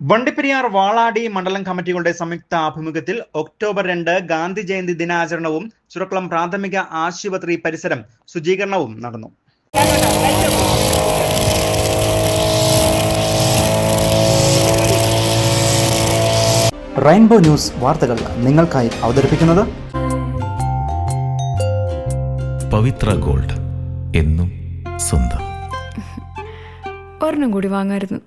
വണ്ടിപ്പെരിയാർ വാളാടി മണ്ഡലം കമ്മിറ്റികളുടെ സംയുക്ത ആഭിമുഖ്യത്തിൽ ഒക്ടോബർ രണ്ട് ഗാന്ധി ജയന്തി ദിനാചരണവും ചുരുക്കളം പ്രാഥമിക ആശുപത്രി പരിസരം ശുചീകരണവും നടന്നു. റെയിൻബോ ന്യൂസ് വാർത്തകൾ നിങ്ങൾക്കായി അവതരിപ്പിക്കുന്നത് പവിത്ര ഗോൾഡ് എന്നും സ്വന്തം. ഒരെണ്ണം കൂടി വാങ്ങായിരുന്നു.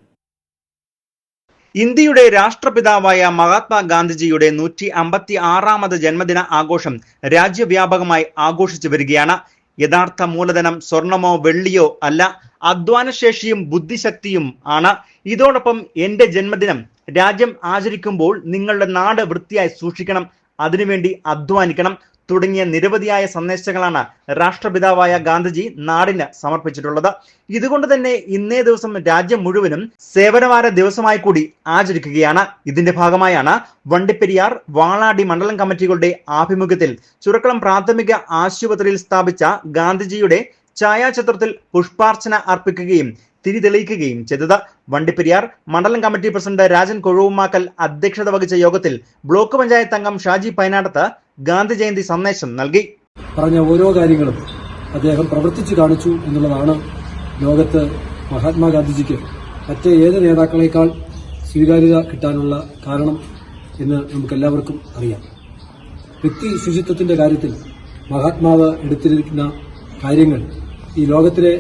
ഇന്ത്യയുടെ രാഷ്ട്രപിതാവായ മഹാത്മാഗാന്ധിജിയുടെ നൂറ്റി അമ്പത്തി ആറാമത് ജന്മദിന ആഘോഷം രാജ്യവ്യാപകമായി ആഘോഷിച്ചു വരികയാണ്. യഥാർത്ഥ മൂലധനം സ്വർണമോ വെള്ളിയോ അല്ല അധ്വാനശേഷിയും ബുദ്ധിശക്തിയും ആണ്. ഇതോടൊപ്പം എന്റെ ജന്മദിനം രാജ്യം ആചരിക്കുമ്പോൾ നിങ്ങളുടെ നാട് വൃത്തിയായി സൂക്ഷിക്കണം അതിനുവേണ്ടി അധ്വാനിക്കണം. തുടങ്ങിയ നിരവധിയായ സന്ദേശങ്ങളാണ് രാഷ്ട്രപിതാവായ ഗാന്ധിജി നാടിന് സമർപ്പിച്ചിട്ടുള്ളത്. ഇതുകൊണ്ട് തന്നെ ഇന്നേ ദിവസം രാജ്യം മുഴുവനും സേവനവാര ദിവസമായി കൂടി ആചരിക്കുകയാണ്. ഇതിന്റെ ഭാഗമായാണ് വണ്ടിപ്പെരിയാർ വാളാടി മണ്ഡലം കമ്മിറ്റികളുടെ ആഭിമുഖ്യത്തിൽ ചുരുക്കളം പ്രാഥമിക ആശുപത്രിയിൽ സ്ഥാപിച്ച ഗാന്ധിജിയുടെ ഛായാചിത്രത്തിൽ പുഷ്പാർച്ചന അർപ്പിക്കുകയും തിരി തെളിയിക്കുകയും ചെയ്തത്. വണ്ടിപ്പെരിയാർ മണ്ഡലം കമ്മിറ്റി പ്രസിഡന്റ് രാജൻ കൊഴുവുമാക്കൽ അധ്യക്ഷത വഹിച്ച യോഗത്തിൽ ബ്ലോക്ക് പഞ്ചായത്ത് അംഗം ഷാജി പൈനാടത്ത് ഗാന്ധി ജയന്തി സന്ദേശം നൽകി. പറഞ്ഞ ഓരോ കാര്യങ്ങളും അദ്ദേഹം പ്രവർത്തിച്ചു കാണിച്ചു എന്നുള്ളതാണ് ലോകത്ത് മഹാത്മാഗാന്ധിജിക്ക് മറ്റേ ഏത് നേതാക്കളെക്കാൾ സ്വീകാര്യത കിട്ടാനുള്ള കാരണം എന്ന് നമുക്കെല്ലാവർക്കും അറിയാം. വ്യക്തി ശുചിത്വത്തിന്റെ കാര്യത്തിൽ മഹാത്മാവ് എടുത്തിരിക്കുന്ന കാര്യങ്ങൾ ഈ ലോകത്തിലെ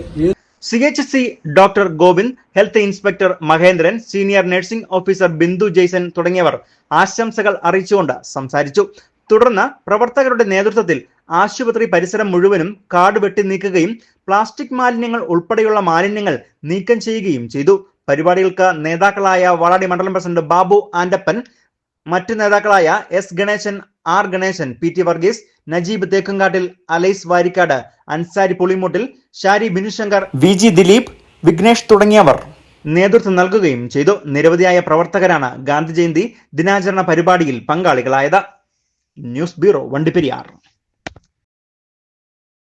C H C doctor Govind health inspector Mahendran senior nursing officer Bindu Jaison തുടങ്ങിയവർ ആശംസകൾ അറിയിച്ചുകൊണ്ട് സംസാരിച്ചു. തുടർന്ന് പ്രവർത്തകരുടെ നേതൃത്വത്തിൽ ആശുപത്രി പരിസരം മുഴുവനും കാട് വെട്ടി നീക്കുകയും പ്ലാസ്റ്റിക് മാലിന്യങ്ങൾ ഉൾപ്പെടെയുള്ള മാലിന്യങ്ങൾ നീക്കം ചെയ്യുകയും ചെയ്തു. പരിപാടികൾക്ക് നേതാക്കളായ വളാടി മണ്ഡലം പ്രസിഡന്റ് ബാബു ആൻഡപ്പൻ മറ്റ് നേതാക്കളായ S Ganesan R Ganesan P T Varghese Najeeb Thekkankattil അലൈസ് Varikkad Ansari പുളിമുട്ടിൽ ഷാരി ബിനുശങ്കർ വി ജി ദിലീപ് വിഘ്നേഷ് തുടങ്ങിയവർ. നേതൃത്വം നൽകുകയും ചെയ്തു. നിരവധിയായ പ്രവർത്തകരാണ് ഗാന്ധി ജയന്തി ദിനാചരണ പരിപാടിയിൽ പങ്കാളികളായത്. News bureau Vandiperiyar.